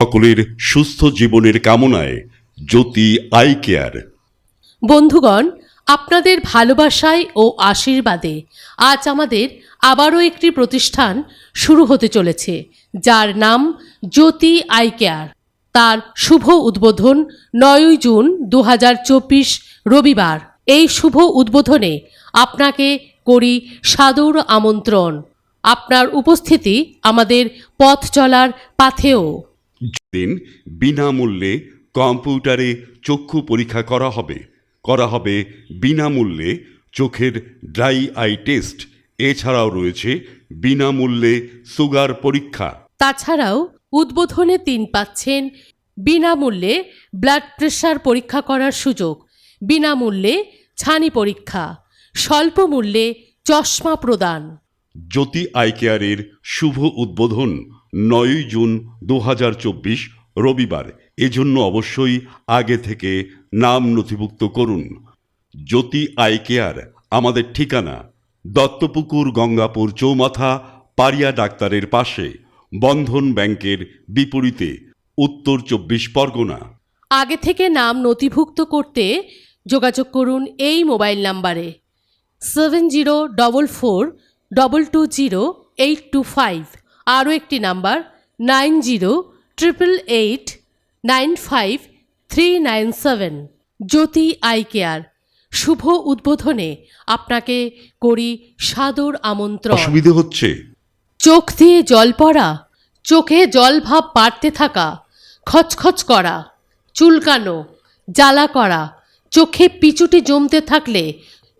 সকলের সুস্থ জীবনের কামনায় জ্যোতি আই কেয়ার। বন্ধুগণ, আপনাদের ভালোবাসায় ও আশীর্বাদে আজ আমাদের আবারও একটি প্রতিষ্ঠান শুরু হতে চলেছে, যার নাম জ্যোতি আই কেয়ার। তার শুভ উদ্বোধন নয়ই জুন দু হাজার চব্বিশ রবিবার। এই শুভ উদ্বোধনে আপনাকে করি সাদর আমন্ত্রণ। আপনার উপস্থিতি আমাদের পথ চলার পাথেও দিন বিনামূল্যে কম্পিউটারে চক্ষু পরীক্ষা করা হবে। করা হবে বিনামূল্যে চোখের ড্রাই আই টেস্ট। এছাড়াও রয়েছে বিনামূল্যে সুগার পরীক্ষা। তাছাড়াও উদ্বোধনে তিন পাচ্ছেন বিনামূল্যে ব্লাড প্রেশার পরীক্ষা করার সুযোগ বিনামূল্যে ছানি পরীক্ষা স্বল্প মূল্যে চশমা প্রদান। জ্যোতি আই কেয়ারের শুভ উদ্বোধন। নয়ই জুন দু হাজার চব্বিশ, রবিবার। এজন্য অবশ্যই আগে থেকে নাম নথিভুক্ত করুন। জ্যোতি আই কেয়ার, আমাদের ঠিকানা। দত্তপুকুর, গঙ্গাপুর, চৌমাথা পারিয়া ডাক্তারের পাশে। বন্ধন ব্যাংকের বিপরীতে, উত্তর চব্বিশ পরগনা। আগে থেকে নাম নথিভুক্ত করতে যোগাযোগ করুন এই মোবাইল নাম্বারে। Seven zero double four double two zero eight two five. আরও একটি number nine zero triple eight nine five three nine seven. Jyoti Eye Care শুভ উদ্বোধনে আপনাকে করি সাদর আমন্ত্রণ। অসুবিধে হচ্ছে? চোখ দিয়ে জল পড়া চোখে জলভাব বাড়তে থাকা খচখচ করা চুলকানো জ্বালা করা চোখে পিচুটি জমতে থাকলে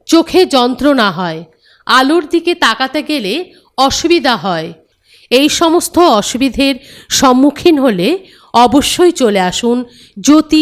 চোখে যন্ত্রণা হয় আলোর দিকে তাকাতে গেলে অসুবিধা হয়। এই সমস্ত অসুবিধের সম্মুখীন হলে অবশ্যই চলে আসুন জ্যোতি